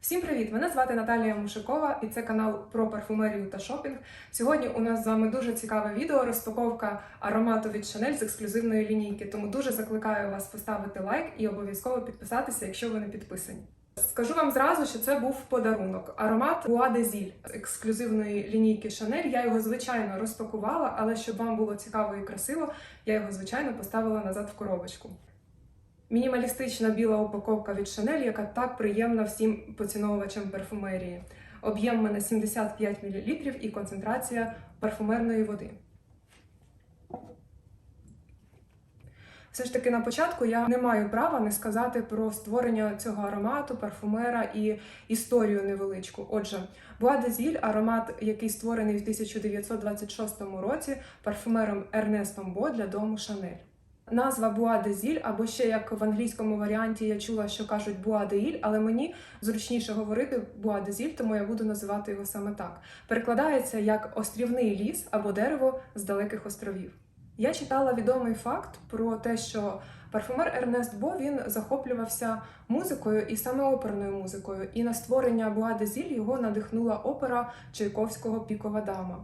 Всім привіт! Мене звати Наталія Мушикова і це канал про парфумерію та шопінг. Сьогодні у нас з вами дуже цікаве відео розпаковка аромату від Chanel з ексклюзивної лінійки. Тому дуже закликаю вас поставити лайк і обов'язково підписатися, якщо ви не підписані. Скажу вам зразу, що це був подарунок. Аромат Bois de Zil ексклюзивної лінійки Chanel. Я його звичайно розпакувала, але щоб вам було цікаво і красиво, я його звичайно поставила назад в коробочку. Мінімалістична біла упаковка від Chanel, яка так приємна всім поціновувачам парфумерії. Об'єм мене 75 мл і концентрація парфумерної води. Все ж таки на початку я не маю права не сказати про створення цього аромату, парфумера і історію невеличку. Отже, Zil – аромат, який створений в 1926 році парфумером Ернестом Бо для дому Chanel. Назва Zil, або ще як в англійському варіанті я чула, що кажуть Ile, але мені зручніше говорити Zil, тому я буду називати його саме так. Перекладається як острівний ліс або дерево з далеких островів. Я читала відомий факт про те, що парфумер Ернест Бо він захоплювався музикою і саме оперною музикою. І на створення Zil його надихнула опера Чайковського Пікова дама.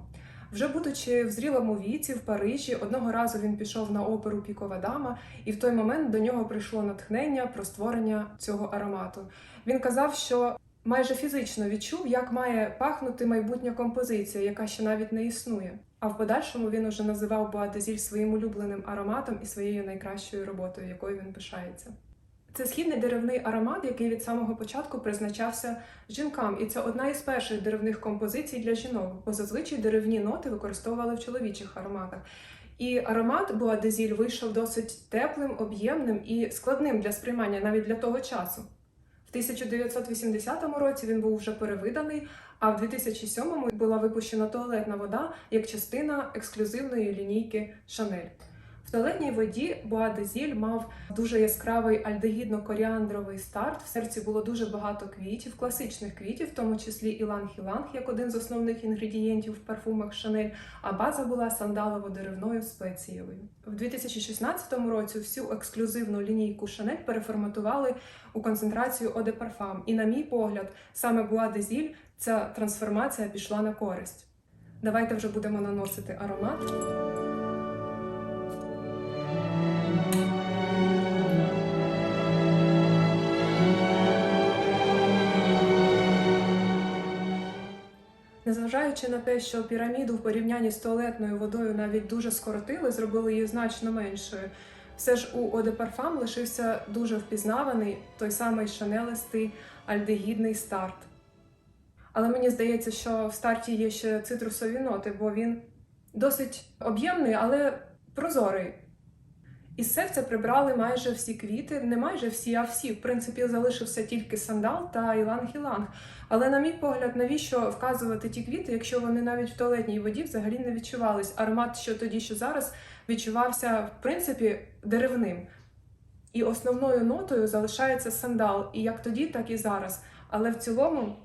Вже будучи в зрілому віці в Парижі, одного разу він пішов на оперу Пікова дама, і в той момент до нього прийшло натхнення про створення цього аромату. Він казав, що майже фізично відчув, як має пахнути майбутня композиція, яка ще навіть не існує. А в подальшому він уже називав Боадезіль своїм улюбленим ароматом і своєю найкращою роботою, якою він пишається. Це східний деревний аромат, який від самого початку призначався жінкам, і це одна із перших деревних композицій для жінок, бо зазвичай деревні ноти використовували в чоловічих ароматах. І аромат Буадезіль вийшов досить теплим, об'ємним і складним для сприймання навіть для того часу. В 1980 році він був вже перевиданий, а в 2007 була випущена туалетна вода як частина ексклюзивної лінійки Chanel. В туалетній воді Боадезіль мав дуже яскравий альдегідно-коріандровий старт. В серці було дуже багато квітів, класичних квітів, в тому числі іланг-іланг, як один з основних інгредієнтів в парфумах Шанель. А база була сандалово-деревною спецієвою. В 2016 році всю ексклюзивну лінійку Шанель переформатували у концентрацію de Parfum. І, на мій погляд, саме Боадезіль ця трансформація пішла на користь. Давайте вже будемо наносити аромат. Незважаючи на те, що піраміду в порівнянні з туалетною водою навіть дуже скоротили, зробили її значно меншою. Все ж у de лишився дуже впізнаваний той самий шанелистий альдегідний старт. Але мені здається, що в старті є ще цитрусові ноти, бо він досить об'ємний, але прозорий. Із серця прибрали майже всі квіти, не майже всі, а всі. В принципі, залишився тільки сандал та іланг-іланг. Але, на мій погляд, навіщо вказувати ті квіти, якщо вони навіть в туалетній воді взагалі не відчувались? Аромат, що тоді, що зараз, відчувався, в принципі, деревним. І основною нотою залишається сандал, і як тоді, так і зараз. Але в цілому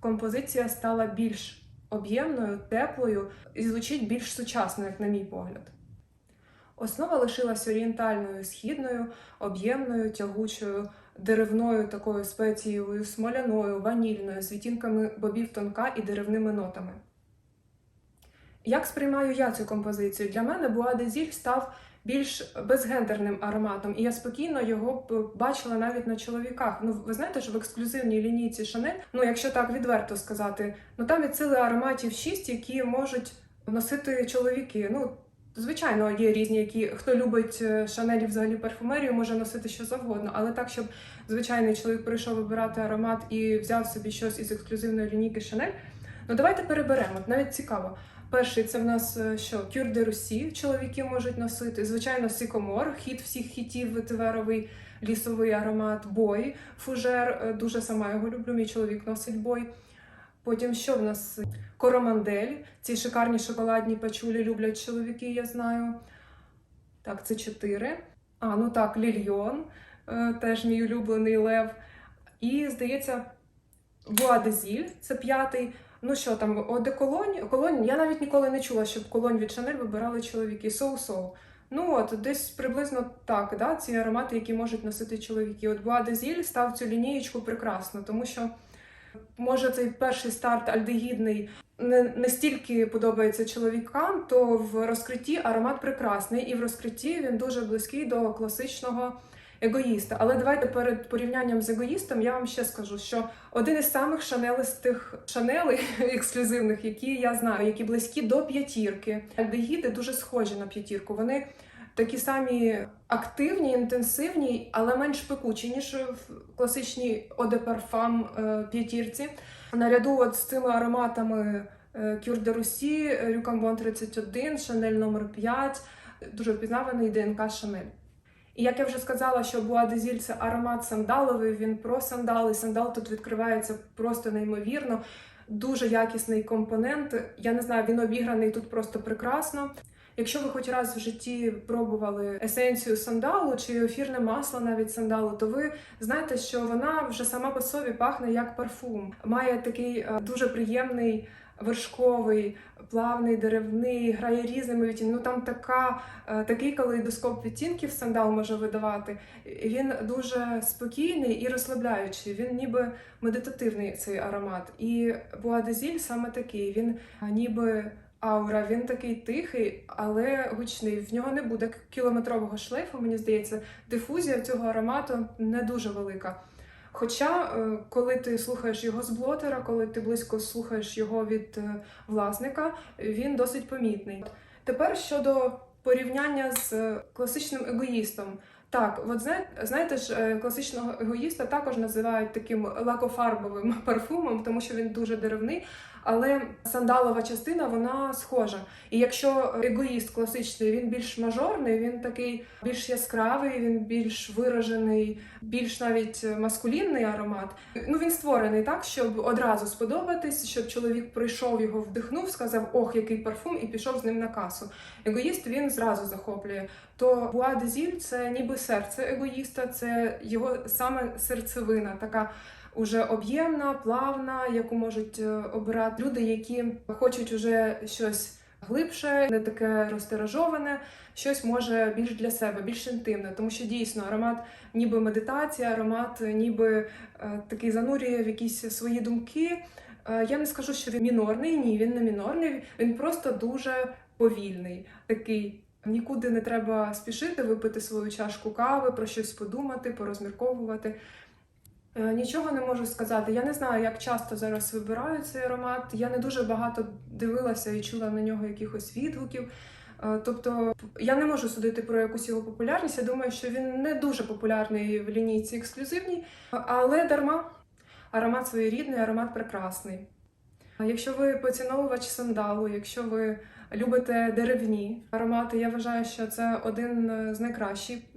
композиція стала більш об'ємною, теплою і звучить більш сучасно, як на мій погляд. Основа лишилась орієнтальною східною, об'ємною, тягучою, деревною такою спецієвою, смоляною, ванільною, з відтінками бобів тонка і деревними нотами. Як сприймаю я цю композицію? Для мене Буадезіль став більш безгендерним ароматом, і я спокійно його бачила навіть на чоловіках. Ну, ви знаєте, що в ексклюзивній лінійці Шанель, ну якщо так відверто сказати, ну там від сили ароматів 6, які можуть носити чоловіки. Ну, Звичайно, є різні, які хто любить шанелі взагалі парфумерію, може носити що завгодно, але так, щоб звичайний чоловік прийшов вибирати аромат і взяв собі щось із ексклюзивної лінійки Шанель. Ну давайте переберемо. Навіть цікаво. Перший це в нас що Кюр де Русі, чоловіки можуть носити. Звичайно, Сікомор, хіт всіх хітів, ветиверовий лісовий аромат, бой, фужер. Дуже сама його люблю. Мій чоловік носить бой. Потім що в нас? Коромандель. Ці шикарні шоколадні пачулі люблять чоловіки, я знаю. Так, це чотири. А, ну так, Лільйон, теж мій улюблений лев. І, здається, Буадезіль, це п'ятий. Ну що там, одеколонь, колонь. Я навіть ніколи не чула, щоб колонь від Шанель вибирали чоловіки. Соу-соу. Ну от, десь приблизно так, да, ці аромати, які можуть носити чоловіки. От Буадезіль став цю лінієчку прекрасно, тому що. Може, цей перший старт альдегідний не настільки подобається чоловікам, то в розкритті аромат прекрасний, і в розкритті він дуже близький до класичного егоїста. Але давайте перед порівнянням з егоїстом я вам ще скажу, що один із самих шанелистих шанелей ексклюзивних, які я знаю, які близькі до п'ятірки. Альдегіди дуже схожі на п'ятірку. Вони такі самі активні, інтенсивні, але менш пекучі, ніж в класичній е, п'ятірці. Наряду от з цими ароматами е, Cure de Russie, Рюкамбон 31, Шанель номер 5, дуже впізнаваний ДНК Шанель. І як я вже сказала, що de – це аромат сандаловий, він про сандали. Сандал тут відкривається просто неймовірно. Дуже якісний компонент. Я не знаю, він обіграний тут просто прекрасно. Якщо ви хоч раз в житті пробували есенцію сандалу чи ефірне масло навіть сандалу, то ви знаєте, що вона вже сама по собі пахне як парфум. Має такий е, дуже приємний вершковий, плавний, деревний, грає різними відтінками. Ну там така, е, такий калейдоскоп відтінків сандал може видавати. Він дуже спокійний і розслабляючий. Він ніби медитативний цей аромат. І Zil саме такий. Він е, ніби. Аура, він такий тихий, але гучний. В нього не буде кілометрового шлейфу, мені здається, дифузія цього аромату не дуже велика. Хоча, е, коли ти слухаєш його з блотера, коли ти близько слухаєш його від е, власника, він досить помітний. Тепер щодо порівняння з е, класичним егоїстом. Так, от знаєте, ж, класичного егоїста також називають таким лакофарбовим парфумом, тому що він дуже деревний. Але сандалова частина вона схожа. І якщо егоїст класичний, він більш мажорний, він такий більш яскравий, він більш виражений, більш навіть маскулінний аромат. Ну він створений так, щоб одразу сподобатись, щоб чоловік прийшов його, вдихнув, сказав Ох, який парфум, і пішов з ним на касу. Егоїст він зразу захоплює. То de – це ніби серце егоїста, це його саме серцевина, така уже об'ємна, плавна, яку можуть е, обирати люди, які хочуть уже щось глибше, не таке розтиражоване, щось може більш для себе, більш інтимне, тому що дійсно аромат, ніби медитація, аромат, ніби е, такий занурює в якісь свої думки. Е, Я не скажу, що він мінорний, ні, він не мінорний, він просто дуже повільний, такий. Нікуди не треба спішити випити свою чашку кави, про щось подумати, порозмірковувати. Е, Нічого не можу сказати. Я не знаю, як часто зараз вибирають цей аромат. Я не дуже багато дивилася і чула на нього якихось відгуків. Е, Тобто я не можу судити про якусь його популярність. Я думаю, що він не дуже популярний в лінійці ексклюзивній, але дарма аромат своєрідний, аромат прекрасний. Якщо ви поціновувач сандалу, якщо ви любите деревні аромати, я вважаю, що це один з найкращих е,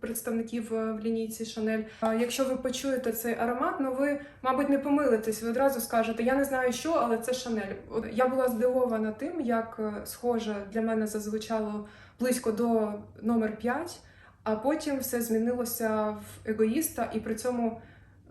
представників е, в лінійці Шанель. Якщо ви почуєте цей аромат, ну ви, мабуть, не помилитесь. Ви одразу скажете, я не знаю що, але це Шанель. Я була здивована тим, як е, схоже для мене зазвучало близько до номер 5, а потім все змінилося в егоїста, і при цьому.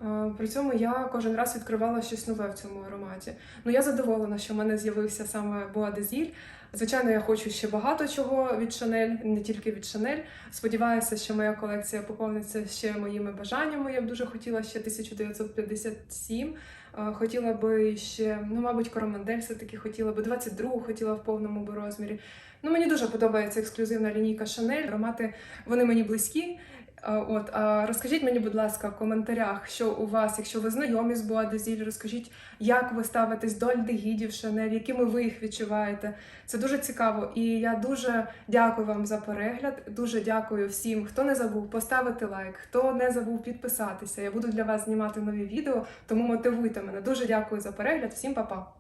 Е, При цьому я кожен раз відкривала щось нове в цьому ароматі. Ну я задоволена, що в мене з'явився саме Zil. Звичайно, я хочу ще багато чого від Шанель, не тільки від Шанель. Сподіваюся, що моя колекція поповниться ще моїми бажаннями. Я б дуже хотіла ще 1957. Е, Хотіла би ще, ну, мабуть, Коромандель все-таки хотіла би 22 хотіла в повному би розмірі. Ну, мені дуже подобається ексклюзивна лінійка Шанель. Аромати вони мені близькі. От, а розкажіть мені, будь ласка, в коментарях, що у вас, якщо ви знайомі з Zil, розкажіть, як ви ставитесь до альдегідів Шанель, якими ви їх відчуваєте. Це дуже цікаво. І я дуже дякую вам за перегляд. Дуже дякую всім, хто не забув поставити лайк, хто не забув підписатися. Я буду для вас знімати нові відео, тому мотивуйте мене. Дуже дякую за перегляд. Всім па-па!